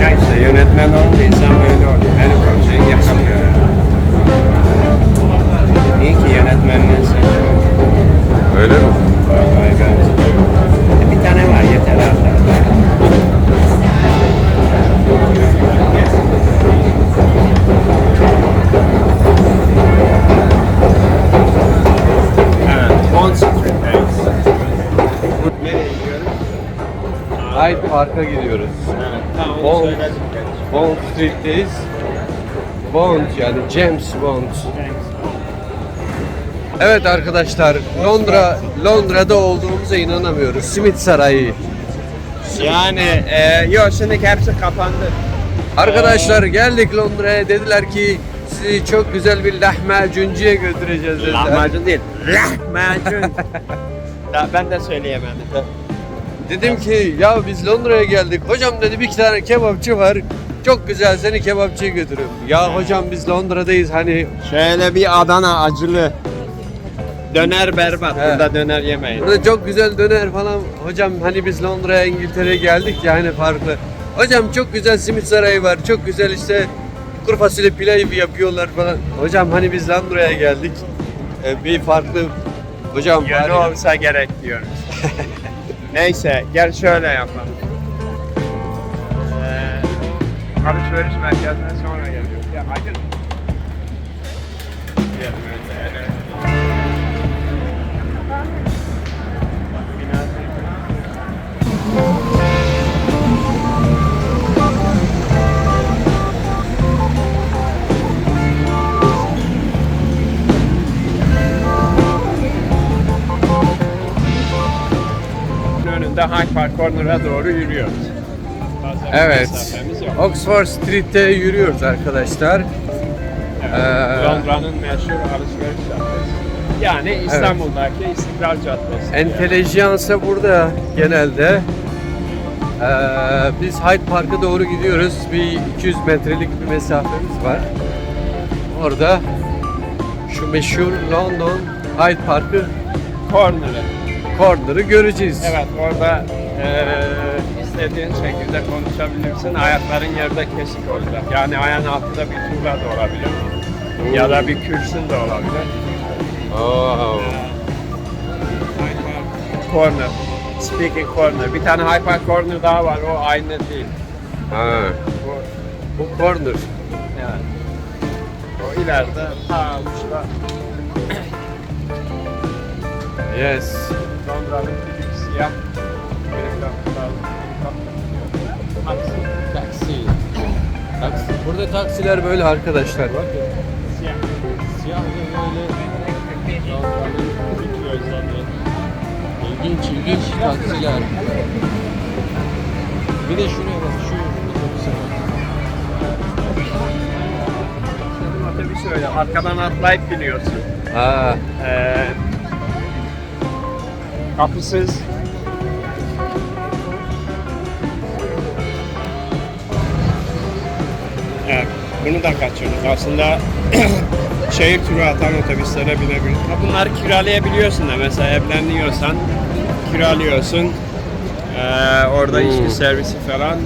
Ya işte yönetmen olunca insan böyle oluyor. Her projeyi yapamıyor. İyi ki yönetmenliği seçiyorum. Öyle mi? Vallahi ben. Bir tane var yeter artık. Hyde Park'a gidiyoruz. Bond. Bond Street'teyiz. Bond yani James Bond. Evet arkadaşlar Londra Londra'da olduğumuza inanamıyoruz. Simit Sarayı. Yani e, yok şimdi hepsi kapandı. Arkadaşlar geldik Londra'ya dediler ki sizi çok güzel bir lahmacuncuya götüreceğiz dediler. Lahmacun değil. Lahmacun. Ben de söyleyemedim. Dedim ki ya biz Londra'ya geldik. Hocam dedi bir tane kebapçı var. Çok güzel seni kebapçıya götürüyorum. Ya hocam biz Londra'dayız hani Şöyle bir Adana acılı. Döner berbat. He. Burada döner yemeyin. Burada çok güzel döner falan. Hocam hani biz Londra'ya İngiltere'ye geldik ya hani farklı. Hocam çok güzel simit sarayı var. Çok güzel işte kuru fasulye pilav yapıyorlar falan. Hocam hani biz Londra'ya geldik. Ee, bir farklı hocam var Yönü ya. olsa gerek diyoruz. Neyse gel şöyle yapalım. Ee, alışveriş merkezine sonra geliyoruz. Ya hadi. Gidelim önce, evet. önünde Hyde Park Corner'a doğru yürüyoruz. Fazla Evet. Oxford Street'te yürüyoruz arkadaşlar. Evet. Ee, Londra'nın meşhur alışveriş caddesi. Yani İstanbul'daki İstiklal Caddesi. Entelejansa burada genelde. Ee, biz Hyde Park'a doğru gidiyoruz. Bir 200 metrelik bir mesafemiz var. Orada şu meşhur London Hyde Park'ı Corner'ı. Corner'ı göreceğiz. Evet orada eee istediğin şekilde konuşabilirsin. Ayakların yerde kesik olacak. Yani ayağın altında bir tuğla da olabilir. Ya da bir kürsün de olabilir. Oh. Park Corner. Speaking Corner. Bir tane Hyde Park Corner daha var. O aynı değil. Ha. Bu, Bu corner. evet. O ileride ta uçta Yes. Londra'nın tipik siyah Amerikan Taksi. Taksi. Taksi. Burada taksiler böyle arkadaşlar. Bakın. Siyah. Siyah ve böyle ilginç ilginç taksiler. Bir de şuraya bak şu otobüse bak. Otobüs öyle. Arkadan atlayıp biniyorsun. Ha. Ee, kapısız. Evet, bunu da kaçırdık. Aslında şehir turu atan otobüslere binebilir. Bunları kiralayabiliyorsun da mesela evleniyorsan kiralıyorsun. Ee, orada Hmm. içki servisi falan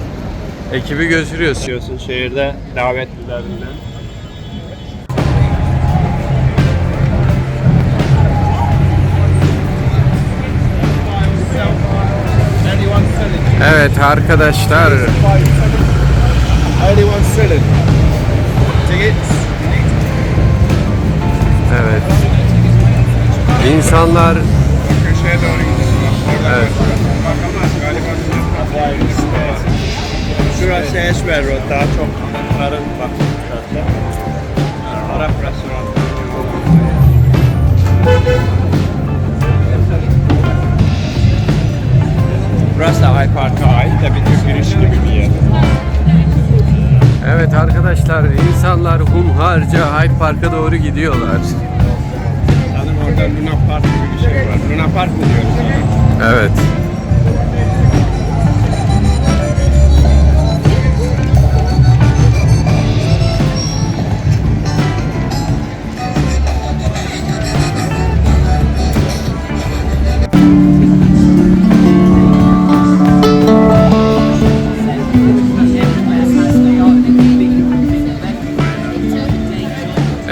Ekibi götürüyorsun. şehirde davetlilerinden. Evet arkadaşlar. Evet. İnsanlar Evet. Şurası Eşber Road. Daha çok hanımların baktığı Hyde Park'a doğru gidiyorlar. Sanırım orada Luna Park gibi bir şey var. Luna Park mı diyoruz ona? Evet.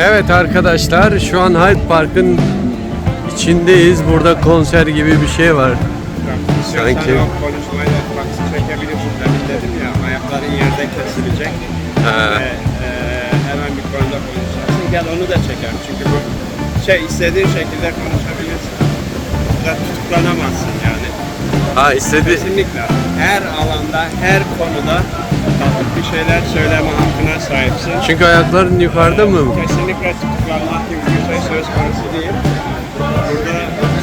Evet arkadaşlar şu an Hyde Park'ın içindeyiz. Burada konser gibi bir şey var. Sanki- ayakların yerde kesilecek. Ha. Ve e, bir konuda konuşacaksın. Gel onu da çekelim. Çünkü bu şey istediğin şekilde konuşabilirsin. Burada tutuklanamazsın yani. Ha istedi. Kesinlikle. Her alanda, her konuda kalkıp bir şeyler söyleme hakkına sahipsin. Çünkü ayakların yukarıda mı? Kesinlikle tutuklanmak gibi bir şey söz konusu değil. Burada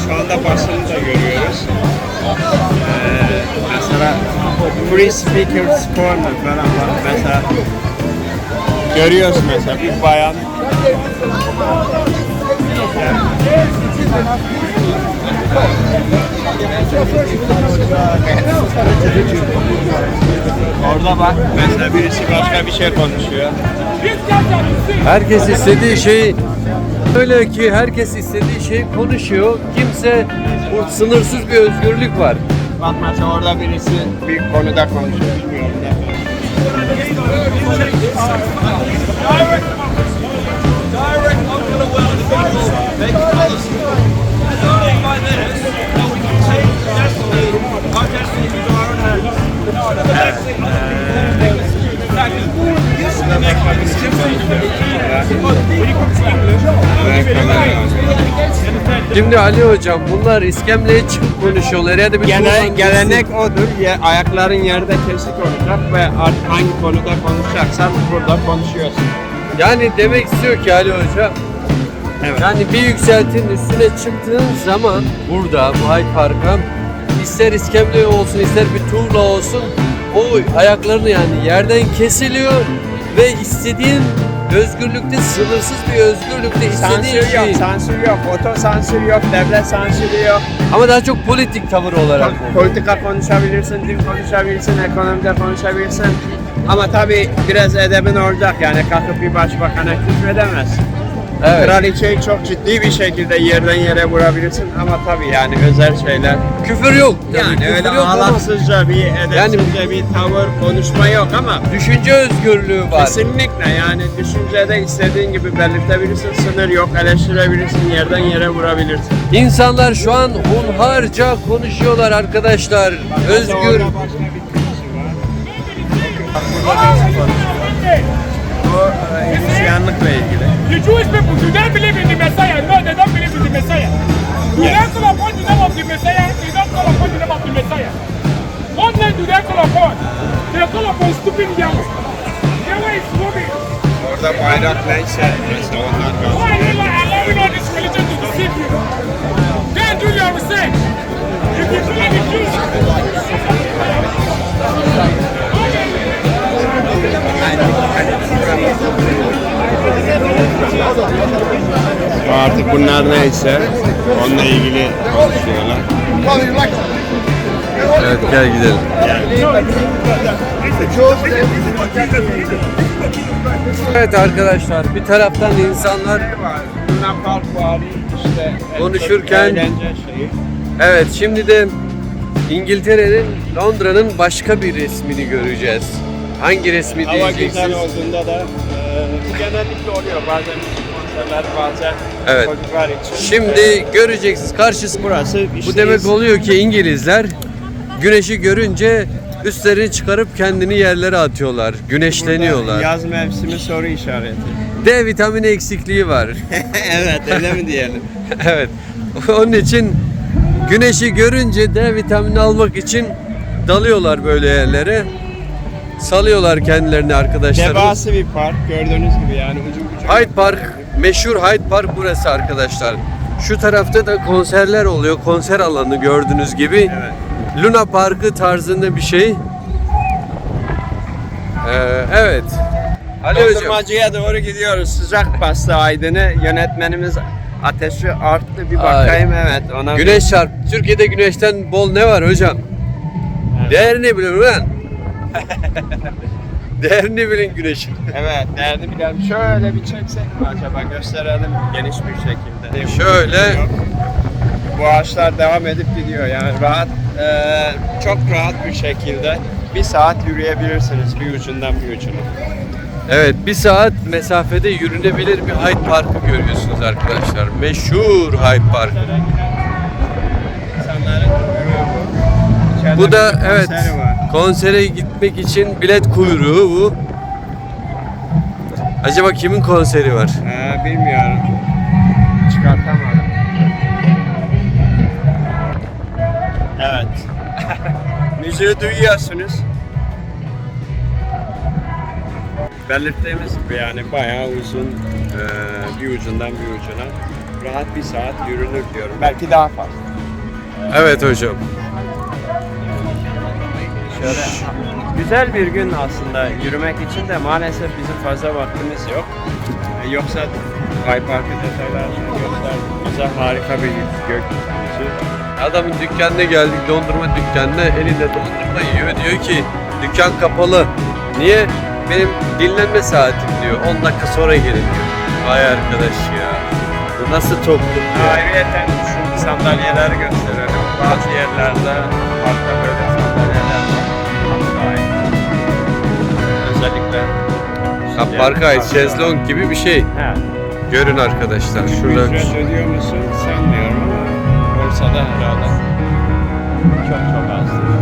şu anda basını da görüyoruz. Ee, mesela Free Speakers Corner falan var. Mesela görüyoruz mesela bir bayan Orada bak mesela birisi başka bir şey konuşuyor. Herkes istediği şeyi öyle ki herkes istediği şeyi konuşuyor. Kimse bu sınırsız bir özgürlük var. Bak mesela orada birisi bir konuda konuşuyor. Bilmiyorum ne. Ben kamerayı Şimdi Ali hocam bunlar iskemleye çıkıp konuşuyorlar ya da bir Gene, slogan gelenek odur. Ya, ayakların yerde kesik olacak ve artık hangi konuda konuşacaksan burada konuşuyorsun. Yani demek istiyor ki Ali Hoca Evet. yani bir yükseltin üstüne çıktığın zaman burada bu Hyde Park'a ister iskemle olsun ister bir tuğla olsun o ayaklarını yani yerden kesiliyor ve istediğin özgürlükte sınırsız bir özgürlükte istediğin Sansür yok, şeyi sansür yok, oto sansür yok, devlet sansürü yok. ama daha çok politik tavır olarak bu. Politika konuşabilirsin, din konuşabilirsin, ekonomide konuşabilirsin. Ama tabii biraz edebin olacak yani kalkıp bir başbakana küfredemezsin. Evet. Kraliçeyi çok ciddi bir şekilde yerden yere vurabilirsin ama tabii yani özel şeyler. Küfür yok. tabii, Yani küfür öyle yok ama ahlaksızca bir edepsizce bir tavır, konuşma yok ama düşünce özgürlüğü var. Kesinlikle yani düşüncede istediğin gibi belirtebilirsin, sınır yok, eleştirebilirsin, yerden yere vurabilirsin. İnsanlar şu an hunharca konuşuyorlar arkadaşlar. Özgür. Orada başka bir var. Bak burada Hristiyanlıkla ilgili. The Jewish people, do they believe in the Messiah? No, they don't believe in the Messiah. Do Yes. they call upon the name of the Messiah? They don't call upon the name of the Messiah. What name do they call upon? They call upon stupid Yahweh. Yahweh is moving. Orada bayrak neyse mesela onlar Why are you allowing all this religion to deceive you? And do your research. You follow the Jews, Artık bunlar neyse onunla ilgili konuşuyorlar. Evet gel gidelim. Evet arkadaşlar bir taraftan insanlar. Konuşurken- evet şimdi de İngiltere'nin Londra'nın başka bir resmini göreceğiz. Hangi resmi Hava güzel diyeceksiniz? olduğunda da e, genellikle oluyor. Bazen bazen Evet. çocuklar için. Şimdi göreceksiniz karşısı burası Bu demek oluyor ki İngilizler güneşi görünce üstlerini çıkarıp kendini yerlere atıyorlar. Güneşleniyorlar. Yaz mevsimi soru işareti. D vitamini eksikliği var. evet öyle mi diyelim? evet. Onun için güneşi görünce D vitamini almak için dalıyorlar böyle yerlere. Salıyorlar kendilerini arkadaşlar. Devası bir park gördüğünüz gibi yani ucu bucağı. Hyde Park, meşhur Hyde Park burası arkadaşlar. Şu tarafta da konserler oluyor. Konser alanı gördüğünüz gibi. Evet. Luna Parkı tarzında bir şey. Ee, evet. Ali hocam. Dondurmacıya doğru gidiyoruz. Sıcak bastı Aydın'ı. Yönetmenimiz ateşi arttı. Bir bakayım evet ona. bir- Güneş çarp. Türkiye'de güneşten bol ne var hocam? Değerini bilin lan. Değerini bilin güneşin. Evet değerli bilelim. Şöyle bir çeksek mi acaba? Gösterelim geniş bir şekilde. Şöyle. Bu ağaçlar devam edip gidiyor yani rahat, eee, çok rahat bir şekilde bir saat yürüyebilirsiniz bir ucundan bir ucuna. Evet bir saat mesafede yürünebilir bir Hyde Park'ı görüyorsunuz arkadaşlar. Meşhur Hyde Park. Bu. Da evet. Konsere gitmek için bilet kuyruğu bu. Acaba kimin konseri var? Ee, bilmiyorum. Çıkartamadım. Evet. Müziği duyuyorsunuz. Belirttiğimiz gibi yani bayağı uzun eee, bir ucundan bir ucuna rahat bir saat yürünür diyorum. Belki daha fazla. Evet hocam. Şöyle güzel bir gün aslında yürümek için de maalesef bizim fazla vaktimiz yok. E, Yoksa Ay Park'ı detaylarını göster. Bize harika bir gökyüzü. Adamın dükkanına geldik dondurma dükkanına elinde dondurma yiyor diyor ki dükkan kapalı. Niye? Benim dinlenme saatim diyor 10 dakika sonra gelin diyor. Vay arkadaş ya. Bu nasıl toplum ya? Ayrıyeten şu sandalyeleri gösterelim. Bazı yerlerde parkta Ha, yani parka ait şezlong gibi bir şey. He. Görün arkadaşlar. Şurada ücret ödüyor musun? Sanmıyorum ama Bursa'da herhalde çok çok azdır.